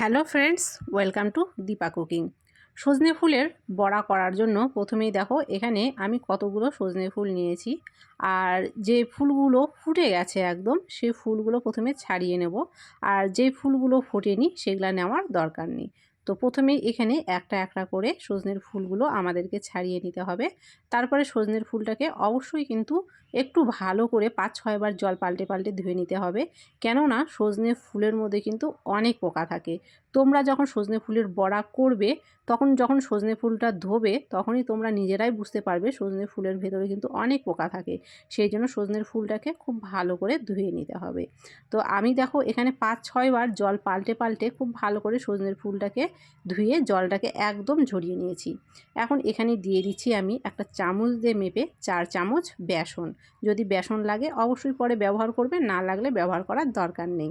Hello friends, welcome to Dipa cooking. সজনে ফুলের বড়া করার জন্য প্রথমেই দেখো, এখানে আমি কতগুলো সজনে ফুল নিয়েছি। আর যে ফুলগুলো ফুটে গেছে একদম, সেই ফুলগুলো প্রথমে ছাড়িয়ে নেব। আর যে ফুলগুলো ফোটেনি, সেগুলো নেওয়ার দরকার নেই। তো প্রথমেই এখানে একটা একটা করে সজনের ফুলগুলো আমাদেরকে ছাড়িয়ে নিতে হবে। তারপরে সজনের ফুলটাকে অবশ্যই কিন্তু একটু ভালো করে পাঁচ ছয়বার জল পাল্টে পাল্টে ধুয়ে নিতে হবে। কেননা সজনে ফুলের মধ্যে কিন্তু অনেক পোকা থাকে। তোমরা যখন সজনে ফুলের বড়া করবে, তখন যখন সজনে ফুলটা ধোবে, তখনই তোমরা নিজেরাই বুঝতে পারবে সজনে ফুলের ভেতরে কিন্তু অনেক পোকা থাকে। সেই জন্য সজনের ফুলটাকে খুব ভালো করে ধুয়ে নিতে হবে। তো আমি দেখো এখানে পাঁচ ছয়বার জল পাল্টে পাল্টে খুব ভালো করে সজনের ফুলটাকে ধুয়ে জলটাকে একদম ঝরিয়ে নিয়েছি। এখন এখানে দিয়ে দিচ্ছি আমি একটা চামচ দিয়ে মেপে চার চামচ বেসন। যদি বেসন লাগে অবশ্যই পরে ব্যবহার করবে না লাগলে ব্যবহার করার দরকার নেই।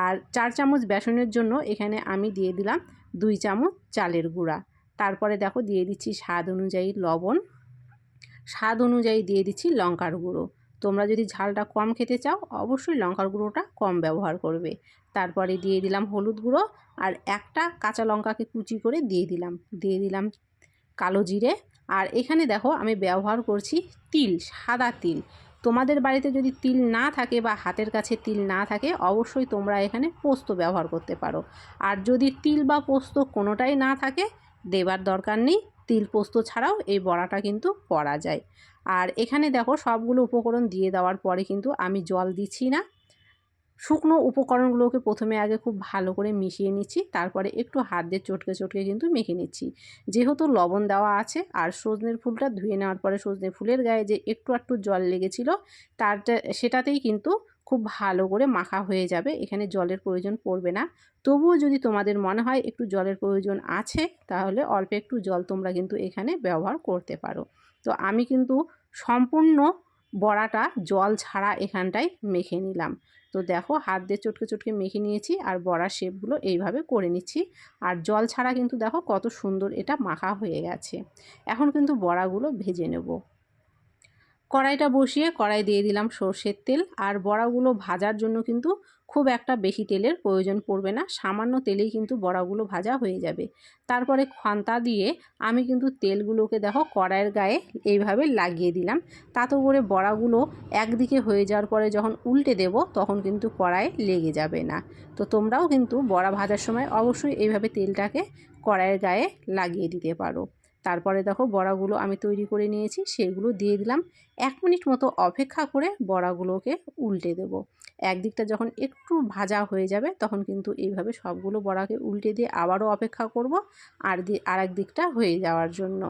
আর চার চামচ বেসনের জন্য এখানে আমি দিয়ে দিলাম দুই চামচ চালের গুঁড়া। তারপরে দেখো দিয়ে দিচ্ছি স্বাদ অনুযায়ী লবণ। স্বাদ অনুযায়ী দিয়ে দিচ্ছি লঙ্কার গুঁড়ো। তোমরা যদি ঝালটা কম খেতে চাও, অবশ্যই লঙ্কার গুঁড়োটা কম ব্যবহার করবে। তারপরে দিয়ে দিলাম হলুদ গুঁড়ো আর একটা কাঁচা লঙ্কাকে কুচি করে দিয়ে দিলাম। দিয়ে দিলাম কালো জিরে। আর এখানে দেখো আমি ব্যবহার করছি তিল, সাদা তিল। তোমাদের বাড়িতে যদি তিল না থাকে বা হাতের কাছে তিল না থাকে, অবশ্যই তোমরা এখানে পোস্ত ব্যবহার করতে পারো। আর যদি তিল বা পোস্ত কোনোটাই না থাকে, দেবার দরকার নেই। তিল পোস্ত ছাড়াও এই বড়াটা কিন্তু করা যায়। আর এখানে দেখো সবগুলো উপকরণ দিয়ে দেওয়ার পরে কিন্তু আমি জল দিচ্ছি না। শুকনো উপকরণগুলোকে প্রথমে আগে খুব ভালো করে মিশিয়ে নিচ্ছি, তারপরে একটু হাত দিয়ে চটকে চটকে কিন্তু মেখে নিচ্ছি। যেহেতু লবণ দেওয়া আছে আর সজনের ফুলটা ধুয়ে নেওয়ার পরে সজনে ফুলের গায়ে যে একটু একটু জল লেগেছিল তার সেটাতেই কিন্তু খুব ভালো করে মাখা হয়ে যাবে। এখানে জলের প্রয়োজন পড়বে না। তবুও যদি তোমাদের মনে হয় একটু জলের প্রয়োজন আছে, তাহলে অল্প একটু জল তোমরা কিন্তু এখানে ব্যবহার করতে পারো। তো আমি কিন্তু সম্পূর্ণ বড়াটা জল ছাড়া এখানটায় মেখে নিলাম। তো দেখো হাত দিয়ে চটকে চটকে মেখে নিয়েছি আর বড়ার শেপগুলো এইভাবে করে নিচ্ছি। আর জল ছাড়া কিন্তু দেখো কত সুন্দর এটা মাখা হয়ে গেছে। এখন কিন্তু বড়াগুলো ভেজে নেব। কড়াইটা বসিয়ে কড়াই দিয়ে দিলাম সর্ষের তেল। আর বড়াগুলো ভাজার জন্য কিন্তু খুব একটা বেশি তেলের প্রয়োজন পড়বে না। সামান্য তেলেই কিন্তু বড়াগুলো ভাজা হয়ে যাবে। তারপরে খন্তা দিয়ে আমি কিন্তু তেলগুলোকে দেখো কড়াইয়ের গায়ে এইভাবে লাগিয়ে দিলাম। তাতে করে বড়াগুলো একদিকে হয়ে যাওয়ার পরে যখন উল্টে দেব তখন কিন্তু কড়াই লেগে যাবে না। তো তোমরাও কিন্তু বড়া ভাজার সময় অবশ্যই এইভাবে তেলটাকে কড়াইয়ের গায়ে লাগিয়ে দিতে পারো। তারপরে দেখো বড়াগুলো আমি তৈরি করে নিয়েছি, সেগুলো দিয়ে দিলাম। এক মিনিট মতো অপেক্ষা করে বড়াগুলোকে উল্টে দেব। একদিকটা যখন একটু ভাজা হয়ে যাবে, তখন কিন্তু এইভাবে সবগুলো বড়াকে উল্টে দিয়ে আবারও অপেক্ষা করব আর দিয়ে আর দিকটা হয়ে যাওয়ার জন্য।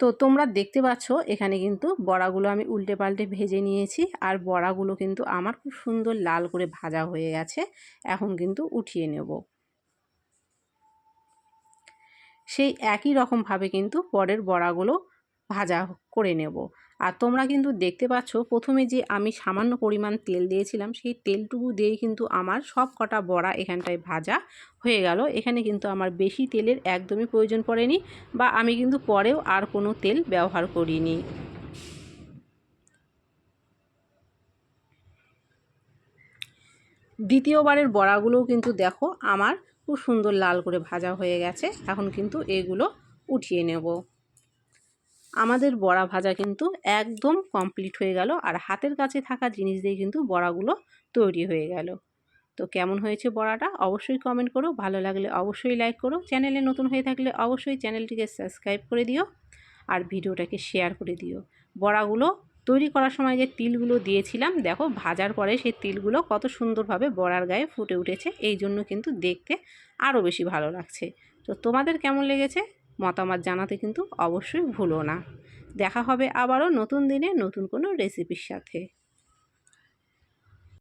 তো তোমরা দেখতে পাচ্ছ, এখানে কিন্তু বড়াগুলো আমি উল্টে পাল্টে ভেজে নিয়েছি আর বড়াগুলো কিন্তু আমার খুব সুন্দর লাল করে ভাজা হয়ে গেছে, এখন কিন্তু উঠিয়ে নেব। সেই একই রকমভাবে কিন্তু পরের বড়াগুলো ভাজা করে নেব। আর তোমরা কিন্তু দেখতে পাচ্ছ প্রথমে যে আমি সামান্য পরিমাণ তেল দিয়েছিলাম, সেই তেলটুকু দিয়েই কিন্তু আমার সব কটা বড়া এখানটায় ভাজা হয়ে গেল। এখানে কিন্তু আমার বেশি তেলের একদমই প্রয়োজন পড়েনি বা আমি কিন্তু পরেও আর কোনো তেল ব্যবহার করিনি। দ্বিতীয়বারের বড়াগুলোও কিন্তু দেখো আমার খুব সুন্দর লাল করে ভাজা হয়ে গেছে। এখন কিন্তু এগুলো উঠিয়ে নেব। আমাদের বড়া ভাজা কিন্তু একদম কমপ্লিট হয়ে গেল আর হাতের কাছে থাকা জিনিস দিয়ে কিন্তু বড়াগুলো তৈরি হয়ে গেল। তো কেমন হয়েছে বড়াটা? অবশ্যই কমেন্ট করো। ভালো লাগলে অবশ্যই লাইক করো। চ্যানেলে নতুন হয়ে থাকলে অবশ্যই চ্যানেলটিকে সাবস্ক্রাইব করে দিও আর ভিডিওটাকে শেয়ার করে দিও। বড়াগুলো তৈরি করার সময় যে তিলগুলো দিয়েছিলাম, দেখো ভাজার পরে সেই তিলগুলো কত সুন্দরভাবে বড়ার গায়ে ফুটে উঠেছে, এই জন্য কিন্তু দেখতে আরও বেশি ভালো লাগছে। তো তোমাদের কেমন লেগেছে? মতামত জানাতে কিন্তু অবশ্যই ভুলো না। দেখা হবে আবারও নতুন দিনে নতুন কোনো রেসিপির সাথে।